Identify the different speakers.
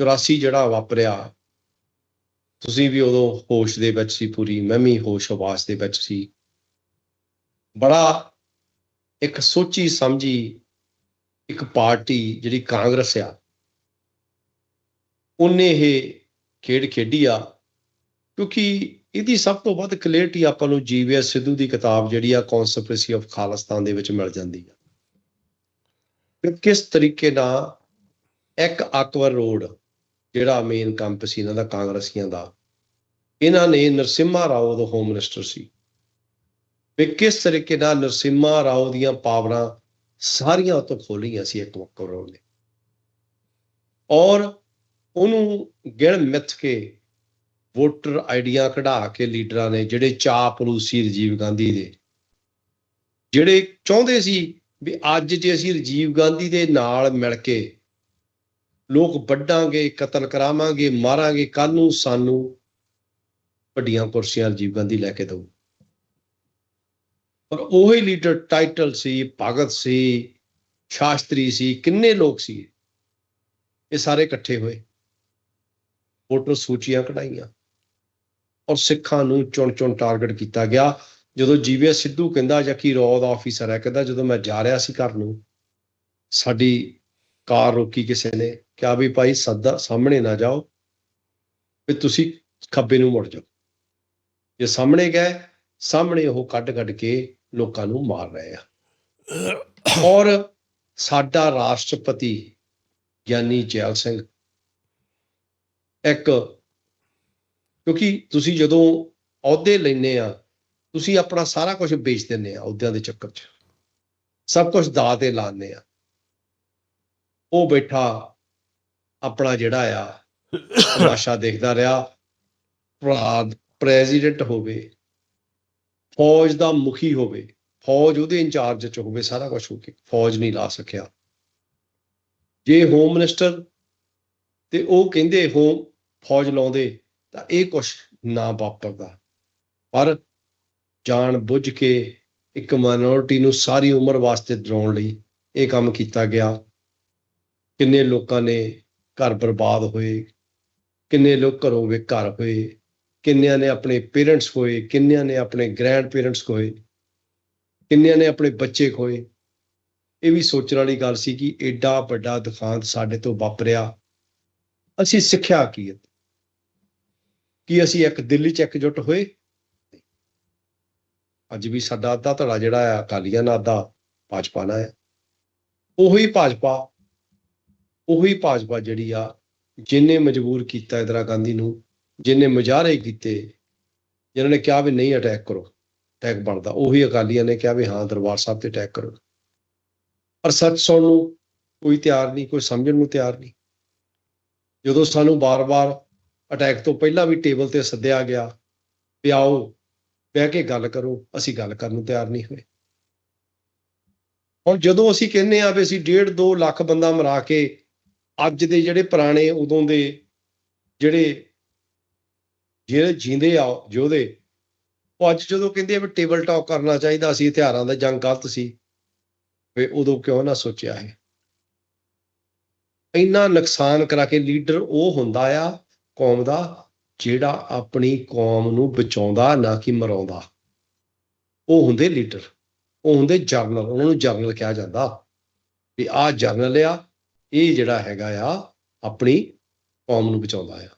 Speaker 1: 84 ਜਿਹੜਾ ਵਾਪਰਿਆ, ਤੁਸੀਂ ਵੀ ਉਦੋਂ ਹੋਸ਼ ਦੇ ਵਿੱਚ ਸੀ ਪੂਰੀ, ਮੈਂ ਵੀ ਹੋਸ਼ ਹਵਾਸ ਦੇ ਵਿੱਚ ਸੀ। ਬੜਾ ਇੱਕ ਸੋਚੀ ਸਮਝੀ ਇੱਕ ਪਾਰਟੀ ਜਿਹੜੀ ਕਾਂਗਰਸ ਆ, ਉਹਨੇ ਇਹ ਖੇਡ ਖੇਡੀ ਆ, ਕਿਉਂਕਿ ਇਹਦੀ ਸਭ ਤੋਂ ਵੱਧ ਕਲੀਅਰਟੀ ਆਪਾਂ ਨੂੰ ਜੀਵੀਐਸ ਸਿੱਧੂ ਦੀ ਕਿਤਾਬ ਜਿਹੜੀ ਆ ਕਨਸਪੀਰੇਸੀ ਆਫ ਖਾਲਿਸਤਾਨ ਦੇ ਵਿੱਚ ਮਿਲ ਜਾਂਦੀ ਆ। ਕਿ ਕਿਸ ਤਰੀਕੇ ਨਾਲ ਇੱਕ ਅਕਬਰ ਰੋਡ ਜਿਹੜਾ ਮੇਨ ਕੈਂਪ ਸੀ ਇਹਨਾਂ ਦਾ ਕਾਂਗਰਸੀਆਂ ਦਾ, ਇਹਨਾਂ ਨੇ ਨਰਸਿਮਹਾ ਰਾਓ ਦਾ ਹੋਮ ਮਿਨਿਸਟਰ ਸੀ। ਵੀ ਕਿਸ ਤਰੀਕੇ ਨਾਲ ਨਰਸਿਮਹਾ ਰਾਓ ਦੀਆਂ ਪਾਵਰਾਂ ਸਾਰੀਆਂ ਉਹ ਖੋਲੀਆਂ ਸੀ ਇੱਕ ਅਕਬਰ ਰੋਡ ਨੇ। ਔਰ ਉਹਨੂੰ ਗਿਣ ਮਿੱਥ ਕੇ ਵੋਟਰ ਆਈਡੀਆਂ ਕਢਾ ਕੇ ਲੀਡਰਾਂ ਨੇ, ਜਿਹੜੇ ਚਾਪਲੂਸ ਸੀ ਰਜੀਵ ਗਾਂਧੀ ਦੇ, ਜਿਹੜੇ ਚਾਹੁੰਦੇ ਸੀ ਵੀ ਅੱਜ ਜੇ ਅਸੀਂ ਰਜੀਵ ਗਾਂਧੀ ਦੇ ਨਾਲ ਮਿਲ ਕੇ ਲੋਕ ਵੱਢਾਂਗੇ, ਕਤਲ ਕਰਾਵਾਂਗੇ, ਮਾਰਾਂਗੇ ਕੱਲ ਨੂੰ ਸਾਨੂੰ ਵੱਡੀਆਂ ਕੁਰਸੀਆਂ ਰਜੀਵ ਗਾਂਧੀ ਲੈ ਕੇ ਦਊ। ਪਰ ਉਹੀ ਲੀਡਰ ਟਾਈਟਲ ਸੀ, ਭਗਤ ਸੀ, ਸ਼ਾਸਤਰੀ ਸੀ, ਕਿੰਨੇ ਲੋਕ ਸੀ ਇਹ? ਸਾਰੇ ਇਕੱਠੇ ਹੋਏ। ਵੋਟਰ ਸੂਚੀਆਂ ਕਢਾਈਆਂ। ਔਰ ਸਿੱਖਾਂ ਨੂੰ ਚੁਣ ਚੁਣ ਟਾਰਗੇਟ ਕੀਤਾ ਗਿਆ। ਜਦੋਂ ਜੀਵੀਐਸ ਸਿੱਧੂ ਕਹਿੰਦਾ ਜਾਂ ਕੀ ਰੌ ਦਾ ਆਫੀਸਰ ਹੈ, ਕਹਿੰਦਾ ਜਦੋਂ ਮੈਂ ਜਾ ਰਿਹਾ ਸੀ ਘਰ ਨੂੰ, ਸਾਡੀ ਕਾਰ ਰੋਕੀ ਕਿਸੇ ਨੇ। ਕਿਹਾ ਵੀ ਭਾਈ ਸੱਦਾ ਸਾਹਮਣੇ ਨਾ ਜਾਓ ਵੀ ਤੁਸੀਂ ਖੱਬੇ ਨੂੰ ਮੁੜ ਜਾਓ। ਜੇ ਸਾਹਮਣੇ ਗਏ, ਸਾਹਮਣੇ ਉਹ ਕੱਢ ਕੱਢ ਕੇ ਲੋਕਾਂ ਨੂੰ ਮਾਰ ਰਹੇ ਆ। ਔਰ ਸਾਡਾ ਰਾਸ਼ਟਰਪਤੀ ਗਿਆਨੀ ਜੈਲ ਸਿੰਘ ਇੱਕ ਕਿਉਂਕਿ ਤੁਸੀਂ ਜਦੋਂ ਅਹੁਦੇ ਲੈਨੇ ਆ, ਤੁਸੀਂ ਆਪਣਾ ਸਾਰਾ ਕੁਝ ਵੇਚ ਦਿੰਦੇ ਆ ਅਹੁਦਿਆਂ ਦੇ ਚੱਕਰ 'ਚ। ਸਭ ਕੁਝ ਦਾਅ ਤੇ ਲਾਉਂਦੇ ਆ। ਉਹ ਬੈਠਾ ਆਪਣਾ ਜਿਹੜਾ ਆ, ਤਮਾਸ਼ਾ ਦੇਖਦਾ ਰਿਹਾ। ਭਰਾ ਪ੍ਰੈਜ਼ੀਡੈਂਟ ਹੋਵੇ, ਫੌਜ ਦਾ ਮੁਖੀ ਹੋਵੇ, ਫੌਜ ਉਹਦੇ ਇੰਚਾਰਜ 'ਚ ਹੋਵੇ, ਸਾਰਾ ਕੁਝ ਹੋ ਕੇ ਫੌਜ ਨਹੀਂ ਲਾ ਸਕਿਆ। ਜੇ ਹੋਮ ਮਿਨਿਸਟਰ ਤੇ ਉਹ ਕਹਿੰਦੇ ਹੋਮ ਫੌਜ ਲਾਉਂਦੇ, ਤਾਂ ਇਹ ਕੁਛ ਨਾ ਵਾਪਰਦਾ। ਪਰ ਜਾਣ ਬੁੱਝ ਕੇ ਇੱਕ ਮਾਈਨੋਰਿਟੀ ਨੂੰ ਸਾਰੀ ਉਮਰ ਵਾਸਤੇ ਡਰਾਉਣ ਲਈ ਇਹ ਕੰਮ ਕੀਤਾ ਗਿਆ। ਕਿੰਨੇ ਲੋਕਾਂ ਨੇ ਘਰ ਬਰਬਾਦ ਹੋਏ, ਕਿੰਨੇ ਲੋਕ ਘਰੋਂ ਬੇਘਰ ਹੋਏ, ਕਿੰਨਿਆਂ ਨੇ ਆਪਣੇ ਪੇਰੈਂਟਸ ਖੋਏ, ਕਿੰਨਿਆਂ ਨੇ ਆਪਣੇ ਗ੍ਰੈਂਡ ਪੇਰੈਂਟਸ ਖੋਏ, ਕਿੰਨਿਆਂ ਨੇ ਆਪਣੇ ਬੱਚੇ ਖੋਏ। ਇਹ ਵੀ ਸੋਚਣ ਵਾਲੀ ਗੱਲ ਸੀ ਕਿ ਐਡਾ ਵੱਡਾ ਦੁਖਾਂਤ ਸਾਡੇ ਤੋਂ ਵਾਪਰਿਆ। ਅਸੀਂ ਸਿੱਖਿਆ ਕੀ ਹੈ? ਕਿ ਅਸੀਂ ਇੱਕ ਦਿੱਲੀ ਚ ਇਕਜੁੱਟ ਹੋਏ? ਅੱਜ ਵੀ ਸਾਡਾ ਅੱਧਾ ਧੜਾ ਜਿਹੜਾ ਆ ਅਕਾਲੀਆਂ ਨਾਲ ਅੱਧਾ ਭਾਜਪਾ ਨਾਲ ਹੈ। ਉਹੀ ਭਾਜਪਾ ਉਹੀ ਭਾਜਪਾ ਜਿਹੜੀ ਆ, ਜਿਨੇ ਮਜਬੂਰ ਕੀਤਾ ਇੰਦਰਾ ਗਾਂਧੀ ਨੂੰ, ਜਿਨੇ ਮੁਜ਼ਾਹਰੇ ਕੀਤੇ, ਜਿਨ੍ਹਾਂ ਨੇ ਕਿਹਾ ਵੀ ਨਹੀਂ ਅਟੈਕ ਕਰੋ ਅਟੈਕ ਬਣਦਾ, ਉਹੀ ਅਕਾਲੀਆਂ ਨੇ ਕਿਹਾ ਵੀ ਹਾਂ ਦਰਬਾਰ ਸਾਹਿਬ ਤੇ ਅਟੈਕ ਕਰੋ। ਪਰ ਸੱਚ ਸੁਣਨ ਨੂੰ ਕੋਈ ਤਿਆਰ ਨਹੀਂ, ਕੋਈ ਸਮਝਣ ਨੂੰ ਤਿਆਰ ਨਹੀਂ। ਜਦੋਂ ਸਾਨੂੰ ਬਾਰ-ਬਾਰ ਅਟੈਕ ਤੋਂ ਪਹਿਲਾਂ ਵੀ ਟੇਬਲ ਤੇ ਸੱਦਿਆ ਗਿਆ ਵੀ ਆਓ, ਬਹਿ ਕੇ ਗੱਲ ਕਰੋ, ਅਸੀਂ ਗੱਲ ਕਰਨ ਨੂੰ ਤਿਆਰ ਨਹੀਂ ਹੋਏ। ਹੁਣ ਜਦੋਂ ਅਸੀਂ ਕਹਿੰਨੇ ਆ ਵੀ ਅਸੀਂ 1.5 2 ਲੱਖ ਬੰਦਾ ਮਰਾ ਕੇ ਅੱਜ ਦੇ ਜਿਹੜੇ ਪੁਰਾਣੇ ਉਦੋਂ ਦੇ ਜਿਹੜੇ ਜਿਹੜੇ ਜਿੰਦੇ ਆ ਯੋਧੇ, ਉਹ ਅੱਜ ਜਦੋਂ ਕਹਿੰਦੇ ਆ ਵੀ ਟੇਬਲ ਟਾਕ ਕਰਨਾ ਚਾਹੀਦਾ ਸੀ, ਹਥਿਆਰਾਂ ਦਾ, ਜੰਗ ਗਲਤ ਸੀ, ਵੀ ਉਦੋਂ ਕਿਉਂ ਨਾ ਸੋਚਿਆ ਹੈ ਇੰਨਾ ਨੁਕਸਾਨ ਕਰਾ ਕੇ ਲੀਡਰ ਉਹ ਹੁੰਦਾ ਆ, ਕੌਮ ਦਾ, ਜਿਹੜਾ ਆਪਣੀ ਕੌਮ ਨੂੰ ਬਚਾਉਂਦਾ, ਨਾ ਕਿ ਮਰਾਉਂਦਾ। ਉਹ ਹੁੰਦੇ ਲੀਡਰ ਉਹ ਹੁੰਦੇ ਜਰਨਲ ਉਹਨਾਂ ਨੂੰ ਜਰਨਲ ਕਿਹਾ ਜਾਂਦਾ। ਵੀ ਆਹ ਜਰਨਲ ਆ ਇਹ ਜਿਹੜਾ ਹੈਗਾ ਆ ਆਪਣੀ ਕੌਮ ਨੂੰ ਬਚਾਉਂਦਾ ਆ।